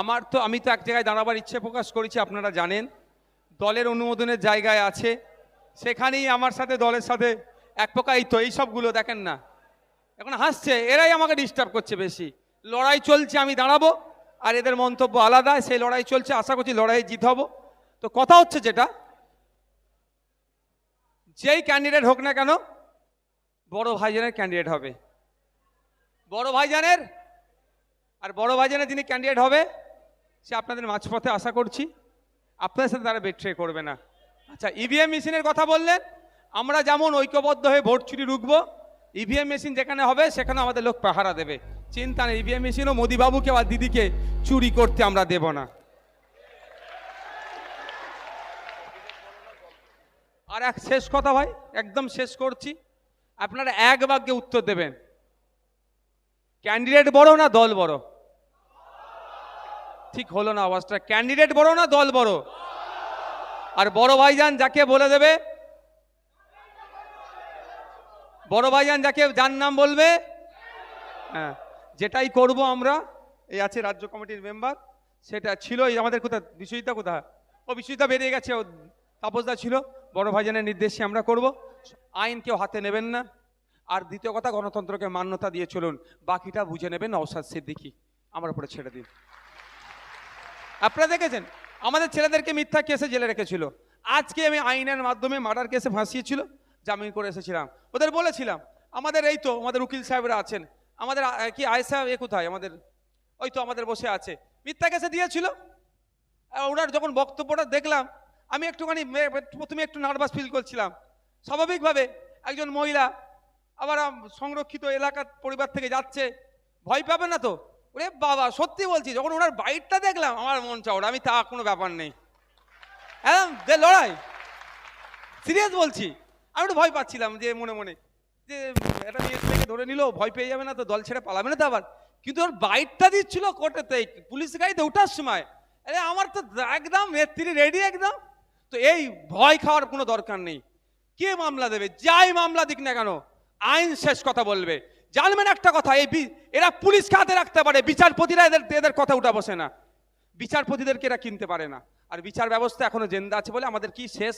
আমার তো, আমি তো এক জায়গায় দাঁড়াবার ইচ্ছে প্রকাশ করেছি, আপনারা জানেন। দলের অনুমোদনের জায়গায় আছে। সেখানেই আমার সাথে, দলের সাথে এক প্রকার এই তো, এই সবগুলো দেখেন না। এখন হাসছে, এরাই আমাকে ডিস্টার্ব করছে বেশি। লড়াই চলছে, আমি দাঁড়াবো, আর এদের মন্তব্য আলাদা, সেই লড়াই চলছে, আশা করছি লড়াই জিত হব। তো কথা হচ্ছে যেটা, যেই ক্যান্ডিডেট হোক না কেন, বড় ভাইজানের ক্যান্ডিডেট হবে। বড় ভাইজানের আর বড় ভাইজানের যিনি ক্যান্ডিডেট হবে, সে আপনাদের মাঝপথে আশা করছি, আপনাদের সাথে তারা বেট্রে করবে না। আচ্ছা ইভিএম মেশিনের কথা বললেন, আমরা যেমন ঐক্যবদ্ধ হয়ে ভোট চুরি রুখবো ইভিএম মেশিন যেখানে হবে, সেখানে আমাদের লোক পাহারা দেবে। চিন্তা নেই ইভিএম মেশিনও মোদিবাবুকে বা দিদিকে চুরি করতে আমরা দেব না। আর এক শেষ কথা ভাই, একদম শেষ করছি। আপনারা এক বাক্যে উত্তর দেবেন। ক্যান্ডিডেট বড় না দল বড়? ঠিক হলো না আওয়াজটা। ক্যান্ডিডেট বড় না দল বড়? আর বড় ভাইজান যাকে বলে দেবে? বড় ভাইজান যাকে যার নাম বলবে? হ্যাঁ যেটাই করব আমরা, এই আছে রাজ্য কমিটির মেম্বার, সেটা ছিল এই আমাদের কোথায়? বিশ্বজিৎদা কোথায়? ও বিশ্বজিৎদা বেরিয়ে গেছে, ও তাপসদা ছিল। বড় ভাইজানের নির্দেশে আমরা করব। আইন কেউ হাতে নেবেন না। আর দ্বিতীয় কথা, গণতন্ত্রকে মান্যতা দিয়ে চলুন। বাকিটা বুঝে নেবেন নওসাদ সিদ্দিকি। আমার উপরে ছেড়ে দিন। আপনারা দেখেছেন? আমাদের ছেলেদেরকে মিথ্যা কেসে জেলে রেখেছিল। আজকে আমি আইনের মাধ্যমে মার্ডার কেসে ফাঁসিয়েছিল, জামিন করে এসেছিলাম। ওদের বলেছিলাম, আমাদের এই তো, আমাদের উকিল সাহেবরা আছেন। আমাদের কি আয় সাহেব, এ কোথায়? আমাদের, ওই তো আমাদের বসে আছে। মিথ্যা কেসে দিয়েছিল। ওনার যখন বক্তব্যটা দেখলাম, আমি একটুখানি প্রথমে একটু নার্ভাস ফিল করছিলাম। স্বাভাবিকভাবে একজন মহিলা আবার সংরক্ষিত এলাকার পরিবার থেকে যাচ্ছে। ভয় পাবে না তো? ওরে বাবা, সত্যি বলছি, যখন ওনার বাইকটা দেখলাম, আমার মন চাওড়া আমি তা কোনো ব্যাপার নেই। হ্যাঁ দে, লড়াই। সিরিয়াস বলছি, আমি একটু ভয় পাচ্ছিলাম যে মনে মনে, যে মেয়ে ছেলেকে ধরে নিল, ভয় পেয়ে যাবে না তো, দল ছেড়ে পালাবে না তো আবার। কিন্তু ওর বাইকটা দিচ্ছিল কোর্টেতে, পুলিশ গাড়িতে ওঠার সময়। আরে, আমার তো একদম নেত্রী রেডি একদম। তো এই ভয় খাওয়ার কোনো দরকার নেই। কে মামলা দেবে? যাই মামলা দিক না কেন, আইন শেষ কথা বলবে। জানবেন একটা কথা, এই এরা পুলিশকে হাতে রাখতে পারে, বিচারপতিরা এদের এদের কথা উঠা বসে না। বিচারপতিদেরকে এরা কিনতে পারে না। আর বিচার ব্যবস্থা এখনও জেন্দা আছে বলে আমাদের কি শেষ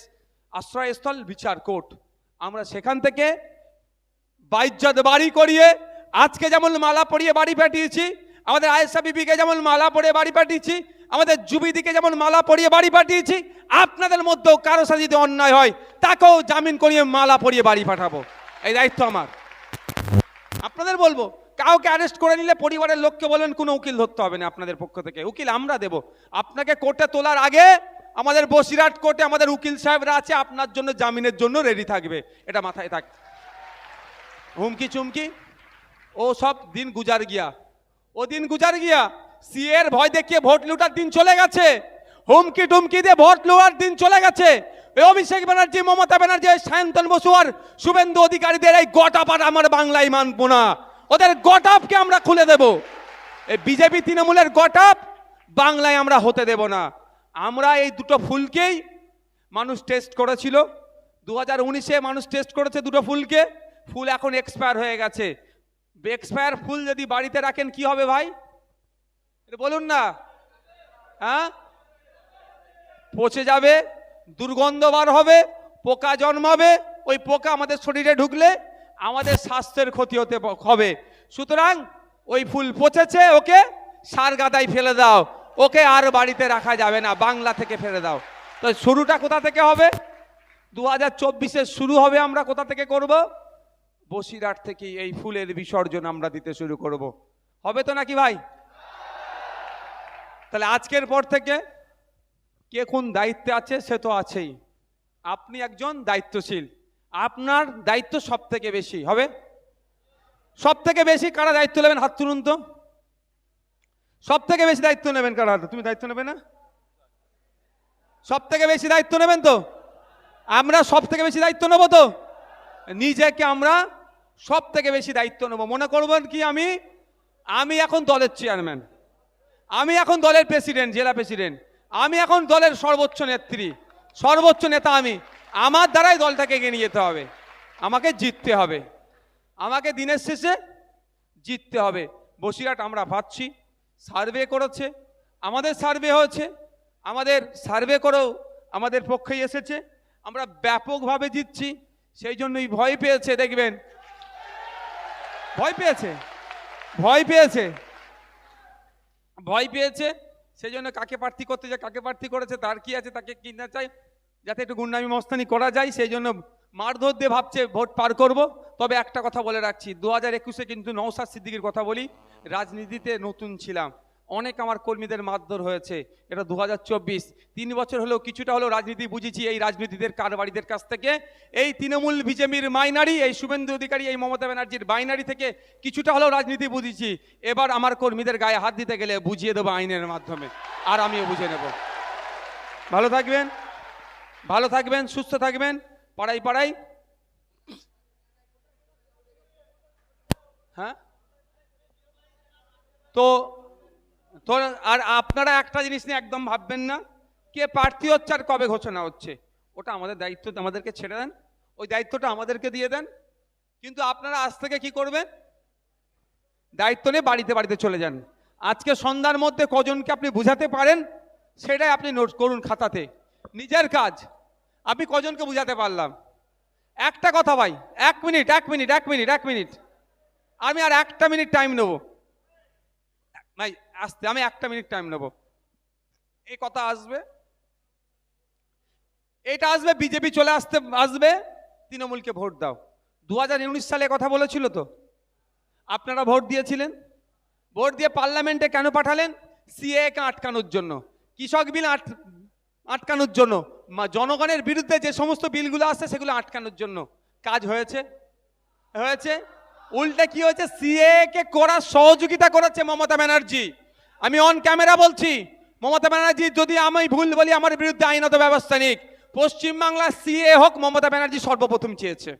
আশ্রয়স্থল? বিচার কোর্ট। আমরা সেখান থেকে বাইজ্জত বাড়ি করিয়ে, আজকে যেমন মালা পরিয়ে বাড়ি পাঠিয়েছি, আমাদের আয়েশা বিবিকে যেমন মালা পরিয়ে বাড়ি পাঠিয়েছি, আমাদের যুবিদিকে যেমন মালা পরিয়ে বাড়ি পাঠিয়েছি, আপনাদের মধ্যেও কারও সাথে যদি অন্যায় হয়, তাকেও জামিন করিয়ে মালা পরিয়ে বাড়ি পাঠাবো। এই দায়িত্ব আমার। আপনাদের বলব, কাউকে অ্যারেস্ট করে নিলে পরিবারের লোককে বলবেন কোনো উকিল ধরতে হবে না আপনাদের পক্ষ থেকে। উকিল আমরা দেব। আপনাকে কোর্টে তোলার আগে আমাদের বসিরহাট কোর্টে আমাদের উকিল সাহেবরা আছে, আপনার জন্য জামিনের জন্য রেডি থাকবে। এটা মাথায় থাক। হুমকি চুমকি? ও সব দিন গুজার গিয়া। ও দিন গুজার গিয়া, সিএর ভয় দেখিয়ে ভোট লুটার দিন চলে গেছে। হুমকি টুমকি দিয়ে ভোট লোয়ার দিন চলে গেছে। অভিষেক ব্যানার্জি, মমতা ব্যানার্জি সায়ন্তন বসু আর শুভেন্দু অধিকারীদের এই গটাপাট আমার বাংলায় মানবো না। ওদের গটাপকে আমরা খুলে দেব। এই বিজেপি তৃণমূলের গটাপ বাংলায় আমরা হতে দেব না। আমরা এই দুটো ফুলকেই মানুষ টেস্ট করেছিল। দু হাজার উনিশে মানুষ টেস্ট করেছে দুটো ফুলকে। ফুল এখন এক্সপায়ার হয়ে গেছে। এক্সপায়ার ফুল যদি বাড়িতে রাখেন কি হবে ভাই? বলুন না। হ্যাঁ? পচে যাবে, দুর্গন্ধ বার হবে, পোকা জন্মাবে, ওই পোকা আমাদের শরীরে ঢুকলে আমাদের স্বাস্থ্যের ক্ষতি হতে হবে। সুতরাং ওই ফুল পচেছে, ওকে সার গাদায় ফেলে দাও। ওকে আর বাড়িতে রাখা যাবে না, বাংলা থেকে ফেলে দাও। তো শুরুটা কোথা থেকে হবে? দু হাজার শুরু হবে আমরা কোথা থেকে করব? বসিরহাট থেকে এই ফুলের বিসর্জন আমরা দিতে শুরু করব। হবে তো নাকি ভাই? তাহলে আজকের পর থেকে কে কোন দায়িত্বে আছে সে তো আছেই। আপনি একজন দায়িত্বশীল। আপনার দায়িত্ব সব থেকে বেশি, হবে? সব থেকে বেশি কারা দায়িত্ব নেবেন? হাত তুলুন তো। সব থেকে বেশি দায়িত্ব নেবেন কারা? হাত- তুমি দায়িত্ব নেবে না? সব থেকে বেশি দায়িত্ব নেবেন তো? আমরা সব থেকে বেশি দায়িত্ব নেব তো? নিজেকে আমরা সব থেকে বেশি দায়িত্ব নেব। মনে করবেন কি আমি? আমি এখন দলের চেয়ারম্যান আমি এখন দলের প্রেসিডেন্ট জেলা প্রেসিডেন্ট আমি এখন দলের সর্বোচ্চ নেত্রী, সর্বোচ্চ নেতা আমি। আমার দ্বারাই দলটাকে এগিয়ে নিয়ে যেতে হবে। আমাকে জিততে হবে। আমাকে দিনের শেষে জিততে হবে। বসিরহাট আমরা ভাবছি, সার্ভে করেছে। আমাদের সার্ভে হয়েছে। আমাদের সার্ভে করেও আমাদের পক্ষেই এসেছে। আমরা ব্যাপকভাবে জিতছি। সেই জন্যই ভয় পেয়েছে, দেখবেন। ভয় পেয়েছে। ভয় পেয়েছে। ভয় পেয়েছে। সেই জন্য কাকে প্রার্থী করতে যায়, কাকে প্রার্থী করেছে, তার কি আছে, তাকে কি না চাই, যাতে একটু গুন্ডামি মস্তানি করা যায় সেই জন্য মারধর দিয়ে ভাবছে, ভোট পার করব। তবে একটা কথা বলে রাখছি, দু হাজার একুশে কিন্তু নৌসাদ সিদ্দিকির কথা বলি, রাজনীতিতে নতুন ছিলাম। অনেক আমার কর্মীদের মারধর হয়েছে, এটা দু তিন বছর হলেও কিছুটা হলেও রাজনীতি বুঝেছি এই রাজনীতিদের কারবারিদের কাছ থেকে। এই তৃণমূল বিজেপির মাইনারি, এই শুভেন্দু অধিকারী, এই মমতা ব্যানার্জির বাইনারি থেকে কিছুটা হলেও রাজনীতি বুঝেছি। এবার আমার কর্মীদের গায়ে হাত দিতে গেলে বুঝিয়ে দেবো আইনের মাধ্যমে, আর আমিও বুঝে নেব। ভালো থাকবেন ভালো থাকবেন, সুস্থ থাকবেন পাড়াই পাড়াই হ্যাঁ? তো আর আপনারা একটা জিনিস নিয়ে একদম ভাববেন না, কে প্রার্থী হচ্ছে আর কবে ঘোষণা হচ্ছে। ওটা আমাদের দায়িত্ব, আমাদেরকে ছেড়ে দেন। ওই দায়িত্বটা আমাদেরকে দিয়ে দেন। কিন্তু আপনারা আজ থেকে কি করবেন? দায়িত্ব নিয়ে বাড়িতে বাড়িতে চলে যান। আজকে সন্ধ্যার মধ্যে কজনকে আপনি বুঝাতে পারেন, সেটাই আপনি নোট করুন খাতাতে। নিজের কাজ, আমি কজনকে বুঝাতে পারলাম। একটা কথা ভাই, এক মিনিট এক মিনিট এক মিনিট এক মিনিট। আমি আর একটা মিনিট টাইম নেব। ভাই আসতে আমি একটা মিনিট টাইম নেব। এই কথা আসবে। এটা আসবে, বিজেপি চলে আসতে আসবে, তৃণমূলকে ভোট দাও। দু হাজার উনিশ সালে কথা বলেছিল তো? আপনারা ভোট দিয়েছিলেন? ভোট দিয়ে পার্লামেন্টে কেন পাঠালেন? সিএ কে আটকানোর জন্য। কৃষক বিল আট আটকানোর জন্য। জনগণের বিরুদ্ধে যে সমস্ত বিলগুলো আসছে, সেগুলো আটকানোর জন্য। কাজ হয়েছে? হয়েছে? উল্টে কি হয়েছে? সিএ কে করার সহযোগিতা করাচ্ছে মমতা ব্যানার্জি। আমি অন ক্যামেরা বলছি। মমতা ব্যানার্জি, যদি আমি ভুল বলি, আমার বিরুদ্ধে আইনত ব্যবস্থা নিক। পশ্চিমবাংলার সিএ হোক, মমতা ব্যানার্জি সর্বপ্রথম চেয়েছে।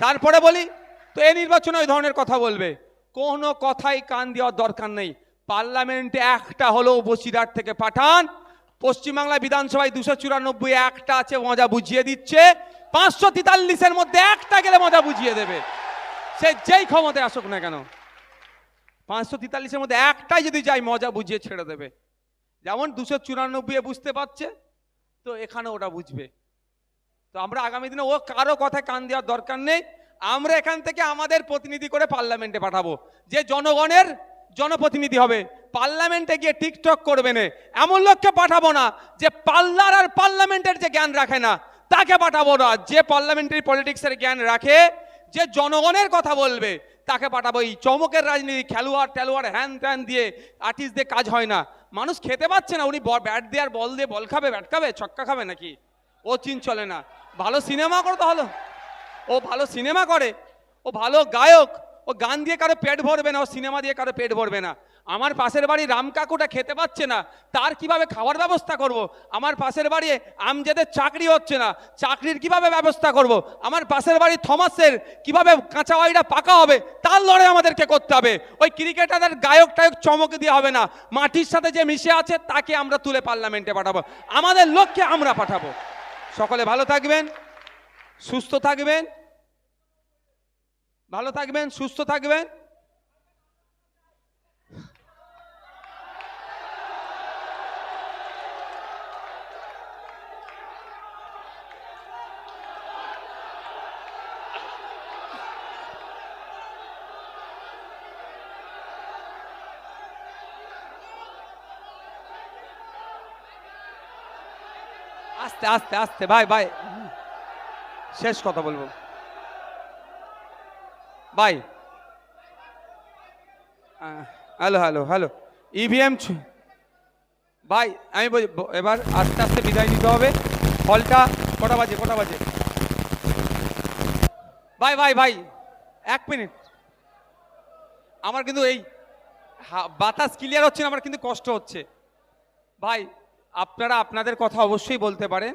তারপরে বলি, তো এই নির্বাচনে ওই ধরনের কথা বলবে। কোনো কথাই কান দেওয়ার দরকার নেই। পার্লামেন্টে একটা হলেও বসিরহাট থেকে পাঠান। পশ্চিমবাংলা বিধানসভায় দুশো চুরানব্বই একটা আছে, মজা বুঝিয়ে দিচ্ছে। পাঁচশো তেতাল্লিশের মধ্যে একটা গেলে মজা বুঝিয়ে দেবে। সে যেই ক্ষমতায় আসুক না কেন। পাঁচশো তেতাল্লিশের মধ্যে একটাই যদি যায় মজা বুঝিয়ে ছেড়ে দেবে। যেমন দুশো চুরানব্বই বুঝতে পারছে, তো এখানে ওটা বুঝবে। তো আমরা আগামী দিনে ও কারও কথায় কান দেওয়ার দরকার নেই। আমরা এখান থেকে আমাদের প্রতিনিধি করে পার্লামেন্টে পাঠাবো। যে জনগণের জনপ্রতিনিধি হবে, পার্লামেন্টে গিয়ে টিকটক করবে না। এমন লোককে পাঠাবো না যে পার্লার আর পার্লামেন্টের যে জ্ঞান রাখে না, তাকে পাঠাবো না। যে পার্লামেন্টারি পলিটিক্সের জ্ঞান রাখে, যে জনগণের কথা বলবে তাকে পাঠাবো। এই চমকের রাজনীতি, খেলোয়াড় টেলোয়াড়, হ্যান ত্যান দিয়ে আর্টিস্ট দিয়ে কাজ হয় না। মানুষ খেতে পাচ্ছে না, উনি ব্যাট দিয়ে আর বল দিয়ে বল খাবে ব্যাট খাবে, ছক্কা খাবে নাকি? ও চিন চলে না। ভালো সিনেমা করো তাহলে। ও ভালো সিনেমা করে। ও ভালো গায়ক। ও গান দিয়ে কারও পেট ভরবে না, ও সিনেমা দিয়ে কারও পেট ভরবে না। আমার পাশের বাড়ি রাম কাকুটা খেতে পাচ্ছে না, তার কীভাবে খাওয়ার ব্যবস্থা করব। আমার পাশের বাড়ি আমজেদের চাকরি হচ্ছে না, চাকরির কীভাবে ব্যবস্থা করব। আমার পাশের বাড়ি থমাসের কীভাবে কাঁচা বাড়িটা পাকা হবে, তার লড়াই আমাদেরকে করতে হবে ওই ক্রিকেটারদের গায়ক টায়ক চমক দিয়ে হবে না, মাটির সাথে যে মিশে আছে, তাকে আমরা তুলে পার্লামেন্টে পাঠাবো আমাদের লক্ষ্যে আমরা পাঠাবো সকলে ভালো থাকবেন, সুস্থ থাকবেন, ভালো থাকবেন, সুস্থ থাকবেন আস্তে আস্তে আস্তে, ভাই ভাই। শেষ কথা বলব। ভাই। Hello hello hello. ইভিএম ভাই, আমি বলি এবার আস্তে আস্তে বিদায় নিতে হবে। হলটা কটা বাজে কটা বাজে? ভাই ভাই ভাই, এক মিনিট। আমার কিন্তু এই বাতাস ক্লিয়ার হচ্ছে না, আমার কিন্তু কষ্ট হচ্ছে। ভাই আপনারা আপনাদের কথা অবশ্যই বলতে পারেন।